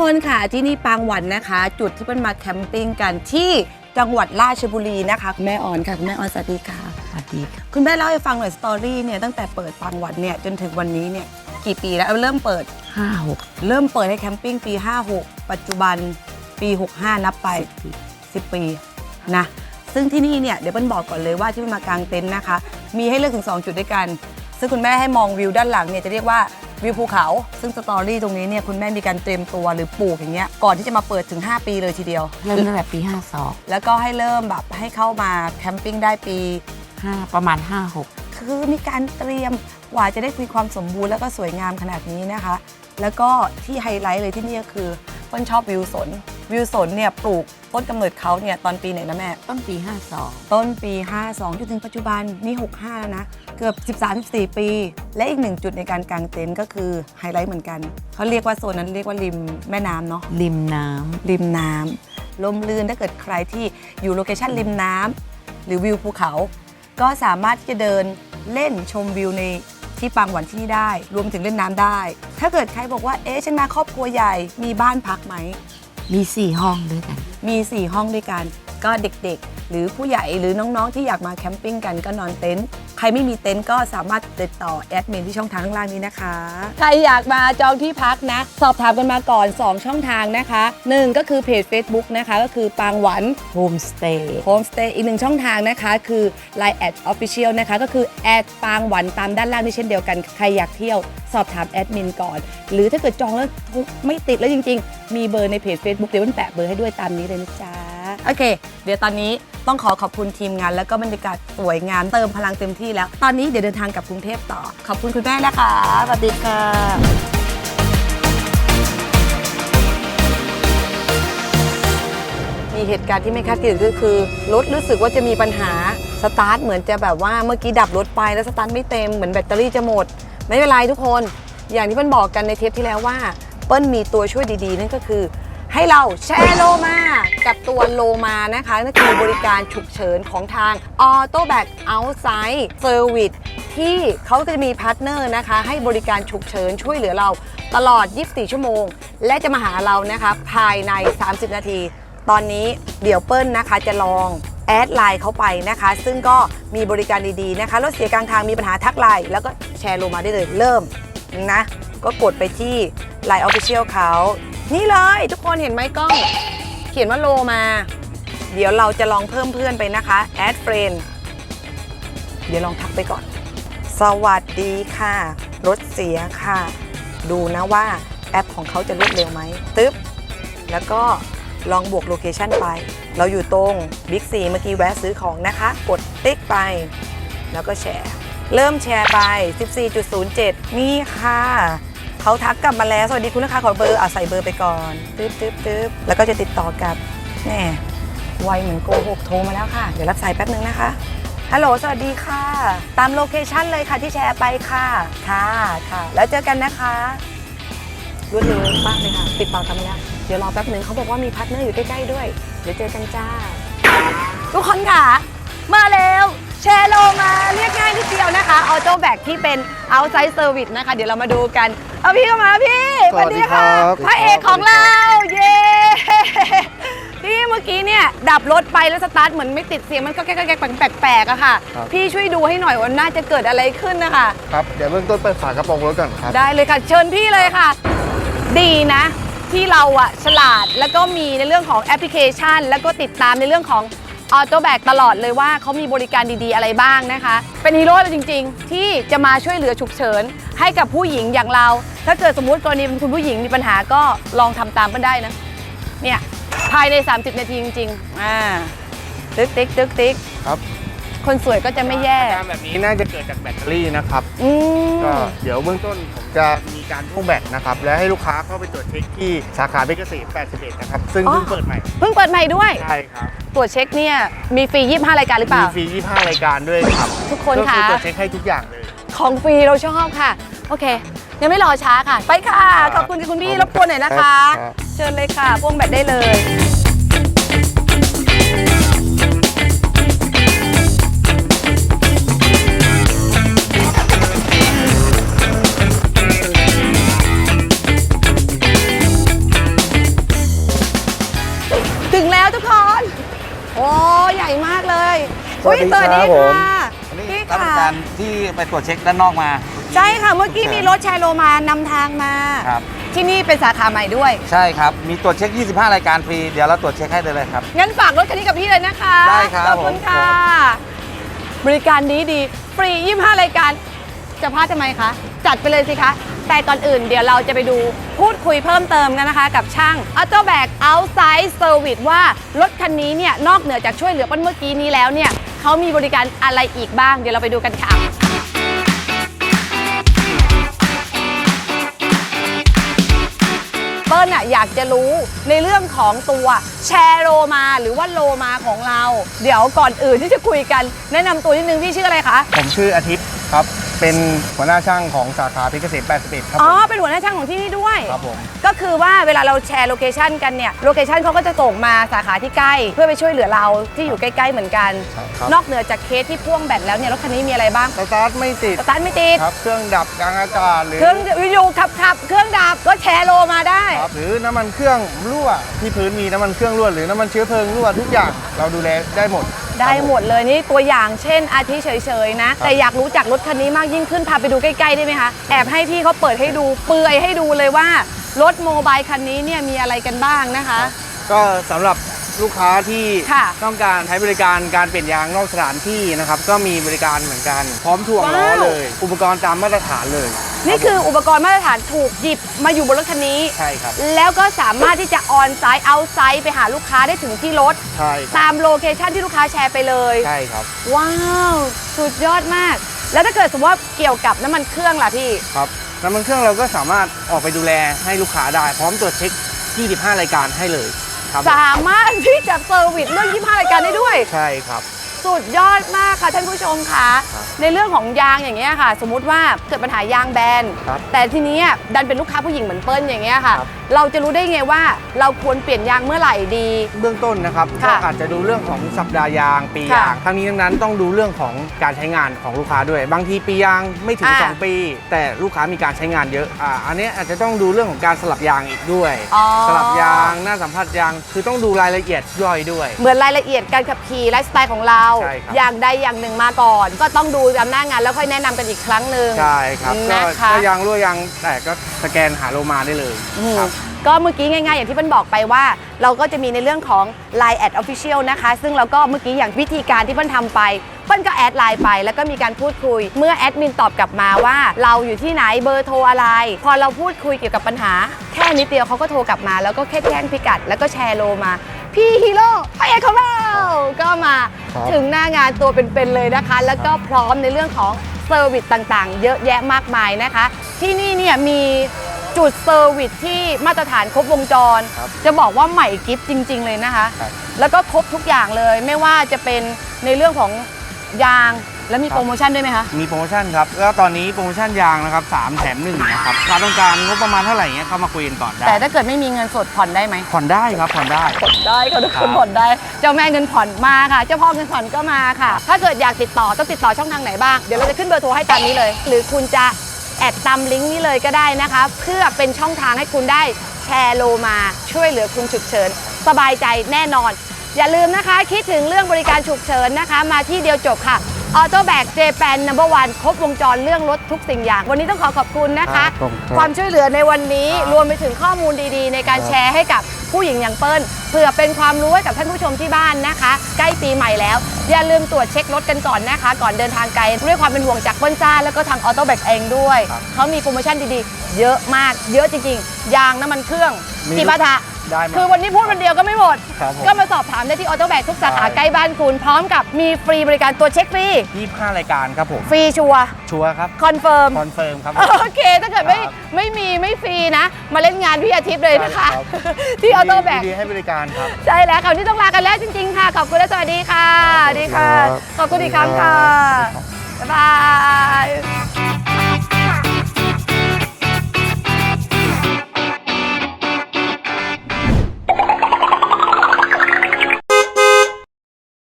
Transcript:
คนค่ะที่นี่ปางหวันนะคะ จุดที่เป็นมาแคมปิ้งกันที่จังหวัดราชบุรีนะคะคุณแม่ออนค่ะคุณแม่ออนสวัสดีค่ะสวัสดีค่ะคุณแม่เล่าให้ฟังหน่อยสตอรี่เนี่ยตั้งแต่เปิดปางหวันเนี่ยจนถึงวันนี้เนี่ยกี่ปีแล้วเอาเริ่มเปิด ห้าหกเริ่มเปิดให้แคมปิ้งปี 56 ปัจจุบันปี 65 นับไปปี10 ปีนะ ซึ่งที่นี่เนี่ยเดี๋ยวเปิ้ลบอกก่อนเลยว่าที่มันมากางเต็นท์นะคะ มีให้เลือกถึง 2 จุดด้วยกัน ซึ่งคุณแม่ให้มองวิวด้านหลังเนี่ยจะเรียกว่า วิวภูเขา ซึ่งสตอรี่ตรงนี้เนี่ยคุณแม่มีการเตรียมตัวหรือปลูกอย่างเงี้ยก่อนที่จะมาเปิดถึง 5 ปีเลยทีเดียว เริ่มตั้งแต่ปีห้าสองแล้วก็ให้เริ่มแบบให้เข้ามาแคมปิ้งได้ปีห้าประมาณห้าหกคือมีการเตรียมกว่าจะได้คุยความสมบูรณ์แล้วก็สวยงามขนาดนี้นะคะ แล้วก็ที่ไฮไลท์เลยที่นี่ก็คือเปิ้ลชอบวิวสน วิวสนเนี่ยปลูกต้นกำเนิดเขาเนี่ยตอนปีไหนนะแม่ ต้นปีห้าสองต้นปี 52 จนถึงปัจจุบันนี่ 65 แล้วนะ เกือบ 13-14 ปี และอีกหนึ่งจุดในการกางเต็นท์ก็คือไฮไลท์เหมือนกัน เขาเรียกว่าโซนนั้นเรียกว่าริมแม่น้ำเนาะริมน้ริมน้ำลมลื่นถ้าเกิดใครที่อยู่โลเคชันริมน้ำหรือวิวภูเขา ก็สามารถที่จะเดินเล่นชมวิวในที่ปางหวันที่นี่ได้ รวมถึงเล่นน้ำได้ ถ้าเกิดใครบอกว่าเอ๊ะฉันมาครอบครัวใหญ่มีบ้านพักไหมำ มีสี่ห้องด้วยกัน มี 4 ห้องด้วยกัน ก็เด็กๆ หรือผู้ใหญ่หรือน้องๆ ที่อยากมาแคมปิ้งกันก็นอนเต็นท์ ใครไม่มีเต็นท์ก็สามารถติดต่อแอดมินที่ช่องทางข้างล่างนี้นะคะ ใครอยากมาจองที่พักนะ สอบถามกันมาก่อน 2 ช่องทางนะคะ1ก็คือเพจ Facebook นะคะ ก็คือปางหวันโฮมสเตย์โฮมสเตย์อีกหนึ่งช่องทางนะคะคือ Line แอดออฟฟิเชียลนะคะ ก็คือแอดปางหวันตามด้านล่างนี่เช่นเดียวกัน ใครอยากเที่ยวสอบถามแอดมินก่อน หรือถ้าเกิดจองแล้วไม่ติดแล้วจริง ๆ มีเบอร์ในเพจ Facebook เดี๋ยวมันแปะเบอร์ให้ด้วยตามนี้เลยนะจ๊ะ โอเค เดี๋ยวตอนนี้ต้องขอขอบคุณทีมงาน แล้วก็บรรยากาศสวยงามเติมพลังเต็มที่แล้ว ตอนนี้เดี๋ยวเดินทางกลับกรุงเทพต่อ ขอบคุณคุณแม่นะคะสวัสดีค่ะมีเหตุการณ์ที่ไม่คาดคิดก็คือรถรู้สึกว่าจะมีปัญหาสตาร์ทเหมือนจะแบบว่าเมื่อกี้ดับรถไปแล้วสตาร์ทไม่เต็มเหมือนแบตเตอรี่จะหมด ไม่เป็นไรทุกคน อย่างที่เปิ้ลบอกกันในเทปที่แล้วว่า เปิ้ลมีตัวช่วยดีๆ นั่นก็คือ ให้เราแชร์โลมากับตัวโลมานะคะนั่นคือบริการฉุกเฉินของทาง Auto Back Outside Service ที่เขาจะมีพาร์ทเนอร์นะคะ ให้บริการฉุกเฉินช่วยเหลือเราตลอด 24 ชั่วโมง และจะมาหาเรานะคะภายใน 30 นาที ตอนนี้เดี๋ยวเปิ้ลนะคะจะลองแอดไลน์เขาไปนะคะ ซึ่งก็มีบริการดีๆนะคะรถเสียกลางทางมีปัญหาทักไลน์แล้วก็แชร์โลมาได้เลยเริ่มนะ ก็กดไปที่ Line Official เขา นี่เลยทุกคนเห็นไหมกล้อง เขียนว่าโลมา เดี๋ยวเราจะลองเพิ่มเพื่อนไปนะคะ add friend เดี๋ยวลองทักไปก่อน สวัสดีค่ะ รถเสียค่ะ ดูนะว่าแอปของเขาจะรวดเร็วไหมตึ๊บ แล้วก็ลองบวกโลเคชันไป เราอยู่ตรงบิ๊กซีเมื่อกี้แวะซื้อของนะคะ กดติ๊กไป แล้วก็แชร์ เริ่มแชร์ไป 14.07 นี่ค่ะ เขาทักกลับมาแล้ว สวัสดีคุณลูกค้าขอเบอร์อะใส่เบอร์ไปก่อนตึ๊บตึ๊บตึ๊บแล้วก็จะติดต่อกับแน่ไวเหมือนโกหกโทรมาแล้วค่ะ เดี๋ยวรับสายแป๊บนึงนะคะฮัลโหลสวัสดีค่ะ ตามโลเคชันเลยค่ะที่แชร์ไปค่ะ ค่ะค่ะ แล้วเจอกันนะคะรวดเร็วมากเลยค่ะ ติดต่อกันมาแล้วเดี๋ยวรอแป๊บนึงเขาบอกว่ามีพาร์ทเนอร์อยู่ใกล้ๆด้วย เดี๋ยวเจอกันจ้า ทุกคนค่ะ มาเร็ว นิดเดียวนะคะออโต้แบกที่เป็น outside service นะคะ เดี๋ยวเรามาดูกัน เอาพี่เข้ามาพี่สวัสดีครับ พระเอกของเรา เย้พี่เมื่อกี้เนี่ยดับรถไปแล้วสตาร์ทเหมือนไม่ติดเสียงมันก็แก๊กแก๊กแปลกๆอะค่ะ ครับ พี่ช่วยดูให้หน่อยว่าน่าจะเกิดอะไรขึ้นนะคะ ครับ เดี๋ยวเบื้องต้นเปิดฝากระโปรงรถก่อนครับ ได้เลยค่ะ เชิญพี่เลยค่ะ ดีนะ ที่เราอะฉลาดแล้วก็มีในเรื่องของแอปพลิเคชัน แล้วก็ติดตามในเรื่องของ ออโต้แบกตลอดเลยว่าเขามีบริการดีๆอะไรบ้างนะคะ เป็นฮีโร่เลยจริง ๆ ที่จะมาช่วยเหลือฉุกเฉิน ให้กับผู้หญิงอย่างเรา ถ้าเกิดสมมุติกรณีเป็นคุณผู้หญิงมีปัญหาก็ลองทำตามกันได้นะ เนี่ย ภายใน 30 นาทีจริงๆอ่าตึ๊กติ๊กตึ๊กติ๊กครับ คนสวยก็จะไม่แย่อาการแบบนี้น่าจะเกิดจากแบตเตอรี่นะครับอืมก็เดี๋ยวเบื้องต้นผมจะมีการพ่วงแบตนะครับ และให้ลูกค้าเข้าไปตรวจเช็คที่สาขาเบเกษตร81 นะครับ ซึ่งอ๋อเพิ่งเปิดใหม่ เพิ่งเปิดใหม่ด้วย ใช่ครับ ตรวจเช็คเนี่ยมีฟรี 25 รายการหรือเปมีล่า ฟรี 25 รายการด้วยครับทุกคนก็คือค่ะ ตรวจเช็คให้ทุกอย่างเลย ของฟรีเราชอบค่ะ โอเคยังไม่รอช้าค่ะ ไปค่ะ ขอบคุณคุณพี่รบกวนหน่อยนะคะ ครับ เชิญเลยค่ะพ่วงแบตได้เลย วัสดีผม ค่ะอันนี้พี่รับค่ะบริการที่ไปตรวจเช็คด้านนอกมาใช่ค่ะ เมื่อกี้มีรถแชร์โลมานำทางมา ครับ ที่นี่เป็นสาขาใหม่ด้วย ใช่ครับ มีตรวจเช็ค 25 รายการฟรี เดี๋ยวเราตรวจเช็คให้ได้เลยครับ งั้นฝากรถคันนี้กับพี่เลยนะคะได้ครับขอบคุณผม ค่ะ บริการดีดีฟรี 25 รายการ จะพลาดทำไมคะ จัดไปเลยสิคะ แต่ก่อนอื่นเดี๋ยวเราจะไปดูพูดคุยเพิ่มเติมกันนะคะ กับช่าง a u t o b a g Outside Service ว่ารถคันนี้เนี่ยนอกเหนือจากช่วยเหลือเปิ้ลเมื่อกี้นี้แล้วเนี่ย เขามีบริการอะไรอีกบ้าง เดี๋ยวเราไปดูกันค่ะ เปิ้ลน่ะอยากจะรู้ในเรื่องของตัวแชร์โลมาหรือว่าโลมาของเรา เดี๋ยวก่อนอื่นที่จะคุยกัน แนะนำตัวนิดนึงพี่ชื่ออะไรคะ ผมชื่ออาทิตย์ครับ เป็นหัวหน้าช่างของสาขาเพชรเกษม81 ครับอ๋ผอมเป็นหัวหน้าช่างของที่นี่ด้วย ครับผม ก็คือว่าเวลาเราแชร์โลเคชันกันเนี่ย โลเคชันเขาก็จะส่งมาสาขาที่ใกล้ เพื่อไปช่วยเหลือเราที่อยู่ใกล้ ๆ เหมือนกัน ใช่ครับ นอกเหนือจากเคสที่พ่วงแบตแล้วเนี่ยรถคันนี้มีอะไรบ้างสตาร์ทไม่ติด สตาร์ทไม่ติด ครับ เครื่องดับกลางอากาศหรือ เครื่องอยู่ๆขับๆเครื่องดับก็แชร์โลมาได้ ครับหรือน้ำมันเครื่องรั่วที่พื้นมีน้ำมันเครื่องรั่วหรือน้ำมันเชื้อเพลิงรั่วทุกอย่างเราดูแลได้หมด ได้หมดเลยนี่ตัวอย่างเช่น อาทิเฉยๆนะ แต่อยากรู้จักรถคันนี้มากยิ่งขึ้นพาไปดูใกล้ๆได้ไหมคะ แอบให้พี่เขาเปิดให้ดูเปลือยให้ดูเลยว่ารถโมบายคันนี้เนี่ยมีอะไรกันบ้างนะคะ ก็สำหรับลูกค้าที่ค่ะต้องการใช้บริการการเปลี่ยนยางนอกสถานที่นะครับ ก็มีบริการเหมือนกัน พร้อมถ่วงล้อว้าวเลย อุปกรณ์ตามมาตรฐานเลย นี่คืออุปกรณ์มาตรฐานถูกหยิบมาอยู่บนรถคันนี้ ใช่ครับ แล้วก็สามารถที่จะออนไซต์เอาไซต์ไปหาลูกค้าได้ถึงที่รถ ใช่ครับตามโลเคชันที่ลูกค้าแชร์ไปเลย ใช่ครับ ว้าว สุดยอดมาก แล้วถ้าเกิดสมมติว่าเกี่ยวกับน้ำมันเครื่องล่ะพี่ ครับน้ำมันเครื่องเราก็สามารถออกไปดูแลให้ลูกค้าได้ พร้อมตรวจเช็ค 25 รายการให้เลยครับสามารถที่จะเซอร์วิสเรื่อง25รายการได้ด้วย ใช่ครับ สุดยอดมากค่ะท่านผู้ชมค่ะ ครับในเรื่องของยางอย่างเงี้ยค่ะ สมมุติว่าเกิดปัญหายางแบน ครับแต่ทีนี้ดันเป็นลูกค้าผู้หญิงเหมือนเปิ้ลอย่างเงี้ยค่ะ ครับ เราจะรู้ได้ไงว่าเราควรเปลี่ยนยางเมื่อไหร่ดี เบื้องต้นนะครับค่ะก็อาจจะดูเรื่องของสัปดาห์ยางปีค่ะ ยางทั้งนี้ทั้งนั้นต้องดูเรื่องของการใช้งานของลูกค้าด้วย บางทีปียางไม่ถึงอ่า2ปี แต่ลูกค้ามีการใช้งานเยอะอ่าอันนี้อาจจะต้องดูเรื่องของการสลับยางอีกด้วย อ๋อสลับยางหน้าสัมผัสยางคือต้องดูรายละเอียดย่อยด้วย เหมือนรายละเอียดการขับขี่ไลฟ์สไตล์ของเรา ใช่ครับ อย่างใดอย่างหนึ่งมาก่อน ก็ต้องดูตามหน้างานแล้วค่อยแนะนำกันอีกครั้งหนึ่ง ใช่ครับก็นะคะถ้ายางรั่วยางแตกก็สแกนหาโลมาได้เลยอืมครับก็เมื่อกี้ง่ายๆ อย่างที่เปิ้ลบอกไปว่า เราก็จะมีในเรื่องของ Line แอดออฟฟิเชียลนะคะ ซึ่งเราก็เมื่อกี้อย่างวิธีการที่เปิ้ลทำไปเปิ้ลก็แอดไลน์ไปแล้วก็มีการพูดคุย เมื่อแอดมินตอบกลับมาว่า เราอยู่ที่ไหนเบอร์โทรอะไร พอเราพูดคุยเกี่ยวกับปัญหา แค่นิดเดียวเขาก็โทรกลับมา แล้วก็แค่แจ้งพิกัด แล้วก็แชร์โลมา พี่ฮีโร่พระเอกของเราก็มาครับ ถึงหน้างานตัวเป็นๆเลยนะคะ แล้วก็พร้อมในเรื่องของเซอร์วิสต่างๆ เยอะแยะมากมายนะคะ ที่นี่เนี่ยมี จุดเซอร์วิสที่มาตรฐานครบวงจร ครับจะบอกว่าใหม่กิฟต์จริง ๆ เลยนะคะ ครับ แล้วก็ครบทุกอย่างเลยไม่ว่าจะเป็นในเรื่องของยางแล้วมีโปรโมชั่นด้วยไหมคะมีโปรโมชั่นครับ แล้วตอนนี้โปรโมชั่นยางนะครับ3แถม1นะครับถ้าต้องการงบประมาณเท่าไหร่เงี้ยเข้ามาคุยกันก่อนได้แต่ถ้าเกิดไม่มีเงินสดผ่อนได้ไหม ผ่อนได้ครับผ่อนได้ ผ่อนได้ค่ะทุกคครันบ ผ่อนได้ เจ้าแม่เงินผ่อนมาค่ะ เจ้าพ่อเงินผ่อนก็มาค่ะ ถ้าเกิดอยากติดต่อต้องติดต่อช่องทางไหนบ้าง เดี๋ยวเราจะขึ้นเบอร์โทรให้ตามนี้เลย หรือคุณจะ แอดตามลิงก์นี้เลยก็ได้นะคะ เพื่อเป็นช่องทางให้คุณได้แชร์โลมาช่วยเหลือคุณฉุกเฉิน สบายใจแน่นอน อย่าลืมนะคะคิดถึงเรื่องบริการฉุกเฉินนะคะ มาที่เดียวจบค่ะออโต้แบกเจแปนนัมเบอร์วันครบวงจรเรื่องรถทุกสิ่งอย่าง วันนี้ต้องขอขอบคุณนะคะ ครับขอบคุณครับ ความช่วยเหลือในวันนี้ครับรวมไปถึงข้อมูลดีๆ ในการแชร์ให้กับผู้หญิงอย่างเปิ้ลเพื่อเป็นความรู้ให้กับท่านผู้ชมที่บ้านนะคะ ใกล้ปีใหม่แล้ว อย่าลืมตรวจเช็ครถกันก่อนนะคะ ก่อนเดินทางไกลด้วยความเป็นห่วงจากเปิ้ลจ้าแล้วก็ทางออโต้แบกเองด้วยครับเขามีโปรโมชั่นดีๆ เยอะมาก เยอะจริงๆยางน้ำมันเครื่องมีจิปาถะ ได้ไหมคือวันนี้พูดวันเดียวก็ไม่หมด ครับผม ก็มาสอบถามได้ที่ออโต้แบกทุกสาขาได้ใกล้บ้านคุณ พร้อมกับมีฟรีบริการตัวจเช็คฟรี 25 รายการครับผม ฟรีชัวร์ชัวร์ครับ คอนเฟิร์ม คอนเฟิร์มครับผม โอเค ถ้าเกิดไม่ครับไม่มีไม่ฟรีนะ มาเล่นงานพี่อาทิตย์เลยนะคะได้ครับ ที่ออโต้แบก ยินดีให้บริการครับ ใช่แล้วคราวนี้ต้องลากันแล้วจริงๆค่ะ ขอบคุณและสวัสดีค่ะสวัสดีค่ะครับขอบคุณอีกครั้งค่ะครับบ๊ายบาย